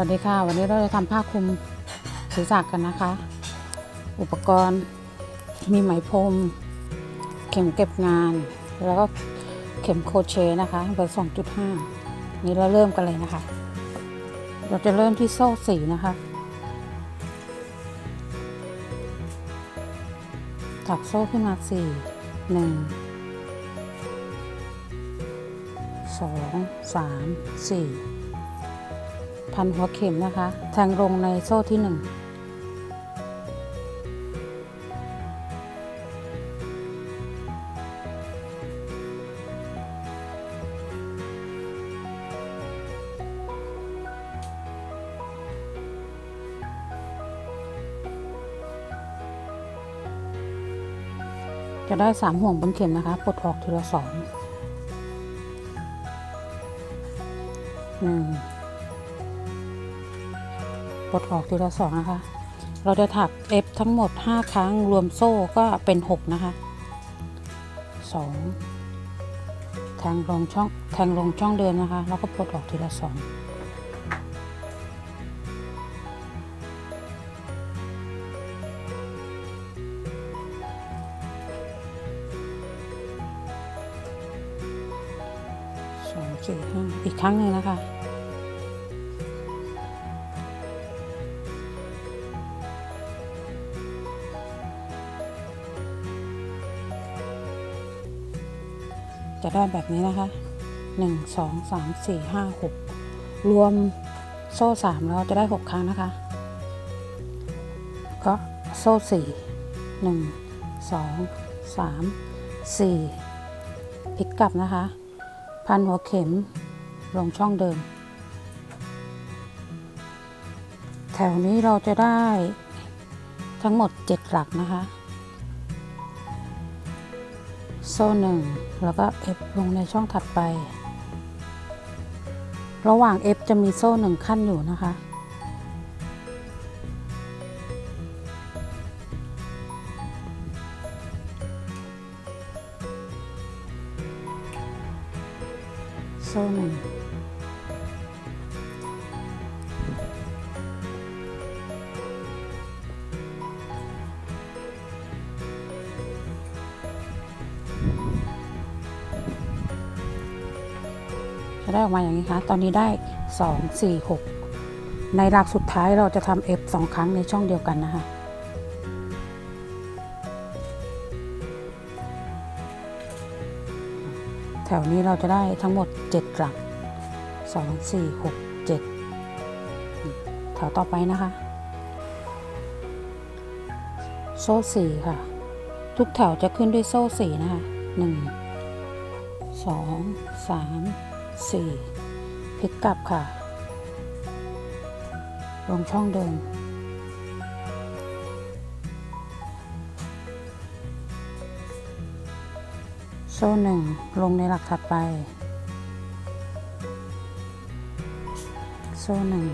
วัสดีค่ะ วันนี้เราจะทำผ้าคลุมศีรษะกันนะคะ อุปกรณ์มีไหมพรมเข็มเก็บงาน แล้วก็เข็มโคเชนะคะเบอร์2.5นี่เราเริ่มกันเลยนะคะ เราจะเริ่มที่โซ่สีนะคะถักโซ่ขึ้นมาสี่หนึ่งสองสามสี่ พันหัวเข็มนะคะ แทงลงในโซ่ที่หนึ่งจะได้สามห่วงบนเข็มนะคะปลดออกทีละสอง ปลดออกทีละสองนะคะ เราจะถัก F ทั้งหมด 5 ครั้งรวมโซ่ก็เป็น 6 นะคะ 2 แทงลงช่องแทงลงช่องเดิมนะคะ แล้วก็ปลดออกทีละสองสองสี่ห้าอีกครั้งหนึ่งนะคะ จะได้แบบนี้นะคะหนึ่งสองสามสี่ห้าหกรวมโซ่สามแล้วจะได้หกครั้งนะคะ ก็โซ่สี่หนึ่งสองสามสี่พลิกกลับนะคะ พันหัวเข็มลงช่องเดิม แถวนี้เราจะได้ทั้งหมดเจ็ดหลักนะคะ โซ่หนึ่งแล้วก็เอฟลงในช่องถัดไป ระหว่าง F จะมีโซ่หนึ่งขั้นอยู่นะคะ โซ่หนึ่ง ออกมาอย่างนี้คะตอนนี้ได้ 2 4 6 ในหลักสุดท้ายเราจะทำ F สองครั้งในช่องเดียวกันนะคะแถวนี้เราจะได้ทั้งหมด 7 หลัก 2 4 6 7 แถวต่อไปนะคะ โซ่สี่ค่ะ ทุกแถวจะขึ้นด้วยโซ่สี่นะคะ 1 2 3 4พลิกกลับค่ะ ลงช่องเดิม โซ่หนึ่งลงในหลักถัดไป โซ่หนึ่ง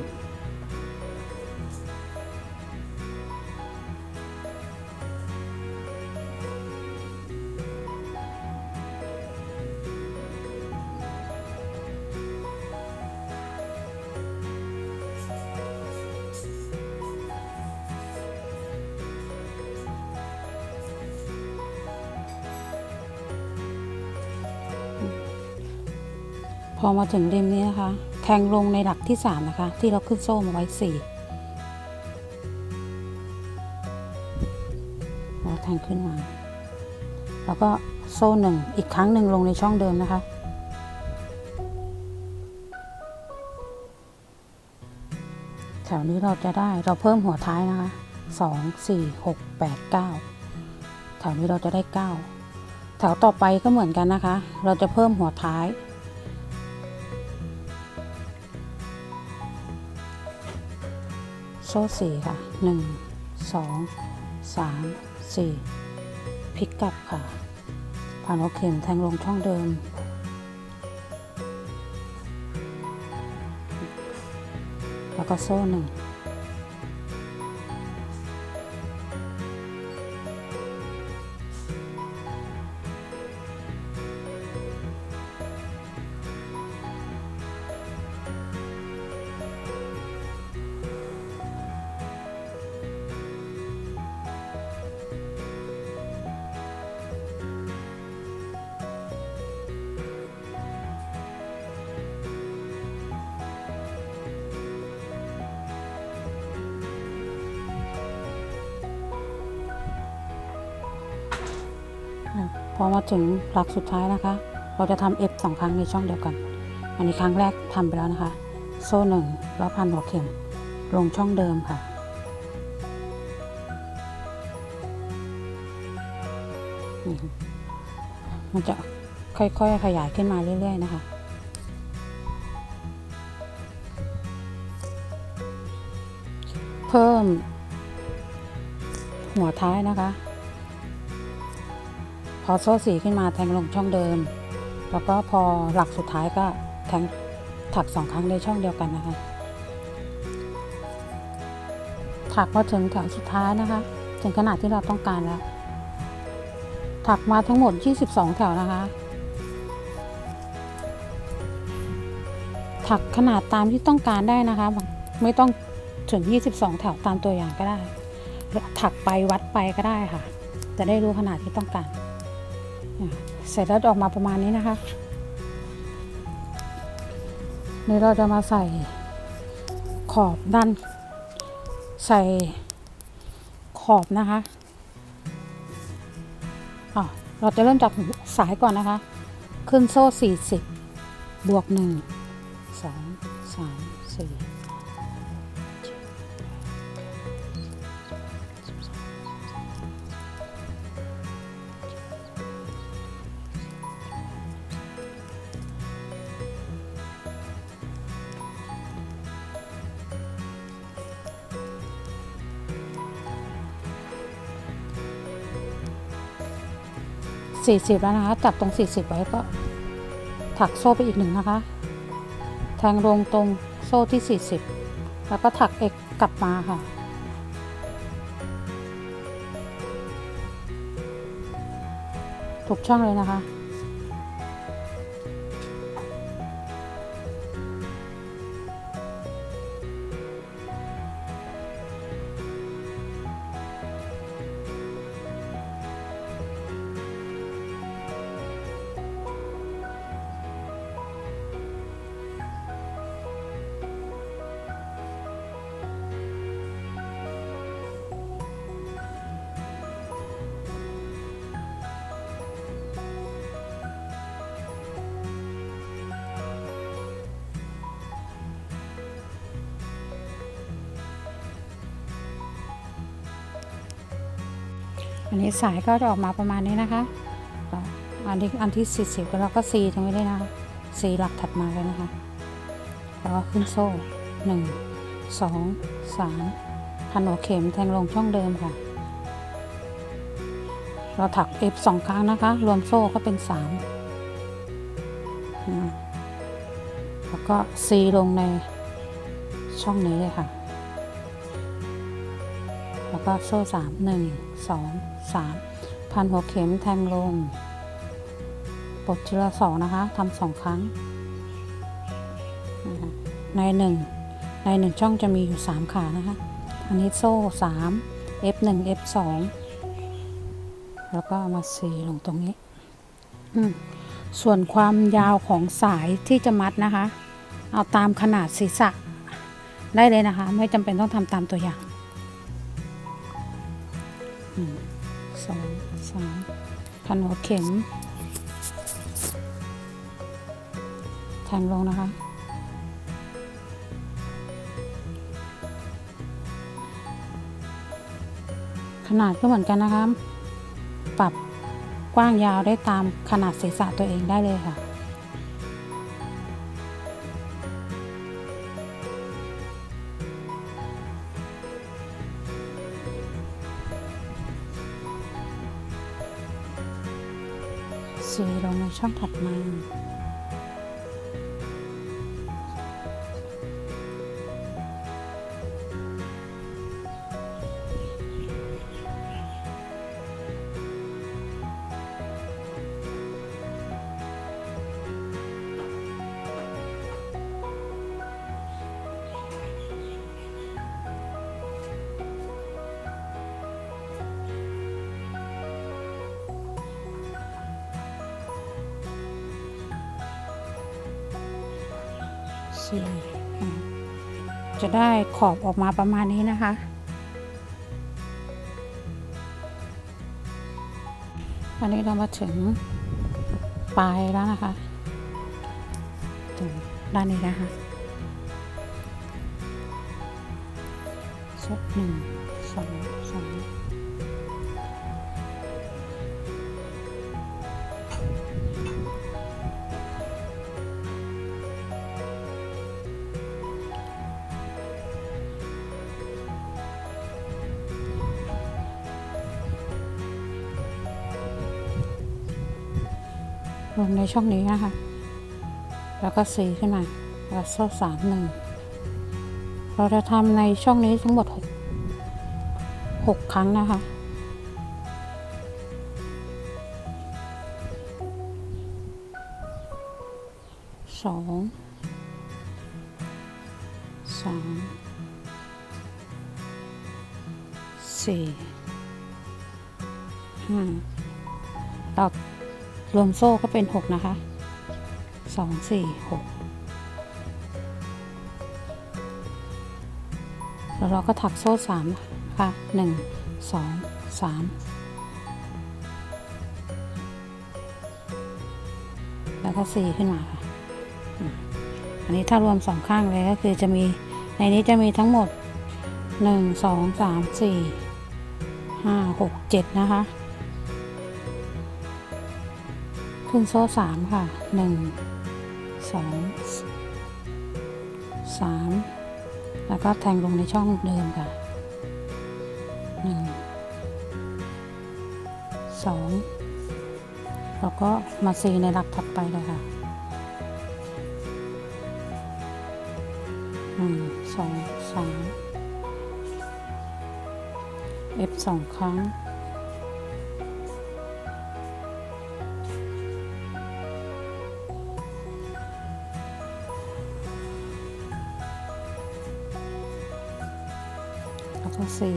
อมาถึงริมนี้นะคะ แทงลงในหลักที่ 3 นะคะ ที่เราขึ้นโซ่มาไว้ 4 แล้วแทงขึ้นมา แล้วก็โซ่หนึ่งอีกครั้งหนึ่งลงในช่องเดิมนะคะ แถวนี้เราจะได้เราเพิ่มหัวท้ายนะคะ 2 4 6 8 9 แถวนี้เราจะได้ 9 แถวต่อไปก็เหมือนกันนะคะ เราจะเพิ่มหัวท้าย โซ่สี่ค่ะหนึ่งสองสามสี่พลิกกลับค่ะ ผ่านหัวเข็มแทงลงช่องเดิม แล้วก็โซ่หนึ่ง อมาถึงหลักสุดท้ายนะคะ เราจะทำ F สองครั้งในช่องเดียวกัน อันนี้ครั้งแรกทำไปแล้วนะคะ โซ่หนึ่งแล้วพันหัวเข็ม ลงช่องเดิมค่ะนี่ค่ะมันจะค่อยๆขยายขึ้นมาเรื่อย ๆ นะคะเพิ่มหัวท้ายนะคะ พอโซ่สีขึ้นมาแทงลงช่องเดิม แล้วก็พอหลักสุดท้ายก็แทงถักสองครั้งในช่องเดียวกันนะคะ ถักมาถึงแถวสุดท้ายนะคะ ถึงขนาดที่เราต้องการแล้ว ถักมาทั้งหมด 22 แถวนะคะ ถักขนาดตามที่ต้องการได้นะคะ ไม่ต้องถึง 22 แถวตามตัวอย่างก็ได้ ถักไปวัดไปก็ได้ค่ะ จะได้รู้ขนาดที่ต้องการ เสร็จแล้วออกมาประมาณนี้นะคะนี่เราจะมาใส่ขอบด้าน ใส่ขอบนะคะอะเราจะเริ่มจากสายก่อนนะคะ ขึ้นโซ่ 40 บวก 1 40 แล้วนะคะ จับตรง 40 ไว้ก็ถักโซ่ไปอีกหนึ่งนะคะ แทงลงตรงโซ่ที่ 40 แล้วก็ถักเอกกลับมาค่ะ ถูกช่องเลยนะคะ อันนี้สายก็จะออกมาประมาณนี้นะคะ อันที่อันที่ 40แล้วเราก็ C ตรงนี้เลยนะคะ C หลักถัดมาเลยนะคะ แล้วก็ขึ้นโซ่1 2 3พันหัวเข็มแทงลงช่องเดิมค่ะ เราถัก F สองครั้งนะคะ รวมโซ่ก็เป็น3นะแล้วก็ C ลงในช่องนี้เลยค่ะ แล้วก็โซ่สา มหนึ่งสองสามพันหัวเข็มแทงลงปลดทีละสองนะคะทำสองครั้ง ในหนึ่งในหนึ่งช่องจะมีอยู่สามขานะคะ อันนี้โซ่สาม F หนึ่ง F สองแล้วก็มาสีลงตรงนี้ ส่วนความยาวของสายที่จะมัดนะคะ เอาตามขนาดศีรษะได้เลยนะคะ ไม่จำเป็นต้องทำตามตัวอย่าง พันหัวเข็มแทงลงนะคะ ขนาดก็เหมือนกันนะคะ ปรับกว้างยาวได้ตามขนาดศีรษะตัวเองได้เลยค่ะ สีลงในช่องถัดมา จะได้ขอบออกมาประมาณนี้นะคะอันนี้เรามาถึงปลายแล้วนะคะถึงด้านนี้นะคะสักหนึ่งสองสาม วมในช่องนี้นะคะ แล้วก็สีขึ้นมาแล้วโซ่สามหนึ่งเราจะทำในช่องนี้ทั้งหมดหกหกครั้งนะคะสองสามสี่ห้าเรา รวมโซ่ก็เป็นหกนะคะสองสี่หกแล้วเราก็ถักโซ่สามค่ะหนึ่งสองสามแล้วก็สี่ขึ้นมาค่ะ อันนี้ถ้ารวมสองข้างเลยก็คือจะมี ในนี้จะมีทั้งหมดหนึ่งสองสามสี่ห้าหกเจ็ดนะคะ ขึ้นโซ่สามค่ะหนึ่งสองสามแล้วก็แทงลงในช่องเดิมค่ะหนึ่งสองแล้วก็มาซีในหลักถัดไปเลยค่ะหนึ่งสองสาม F สองครั้ง แล้วก็สี่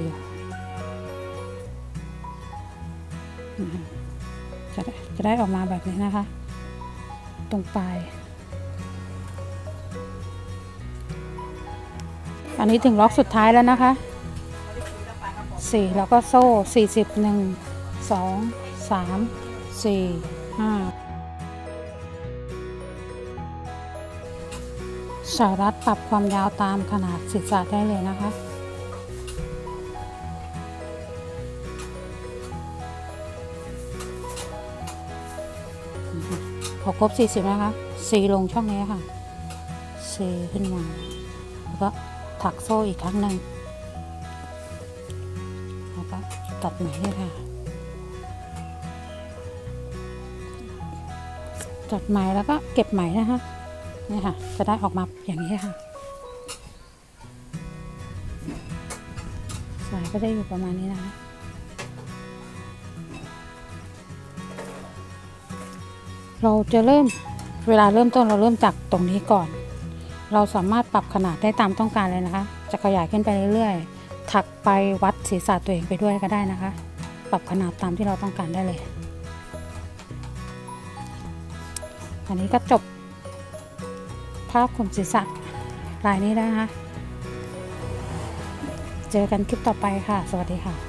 จะได้จะได้ออกมาแบบนี้นะคะ ตรงปลายอันนี้ถึงล็อกสุดท้ายแล้วนะคะสี่แล้วก็โซ่สี่สิบหนึ่งสองสามสี่ห้าสารัดปรับความยาวตามขนาดศีรษะได้เลยนะคะ พอครบ 40 นะคะซีลงช่องนี้ค่ะซีขึ้นมา แล้วก็ถักโซ่อีกครั้งหนึ่งแล้วก็ตัดไหมเลยค่ะ ตัดไหมแล้วก็เก็บไหมนะคะนี่ค่ะ จะได้ออกมาอย่างนี้ค่ะ สายก็ได้อยู่ประมาณนี้นะคะ เราจะเริ่มเวลาเริ่มต้นเราเริ่มจากตรงนี้ก่อน เราสามารถปรับขนาดได้ตามต้องการเลยนะคะ จะขยายขึ้นไปเรื่อยๆ ถักไปวัดศีรษะตัวเองไปด้วยก็ได้นะคะ ปรับขนาดตามที่เราต้องการได้เลย อันนี้ก็จบผ้าคลุมศีรษะลายนี้นะคะ เจอกันคลิปต่อไปค่ะ สวัสดีค่ะ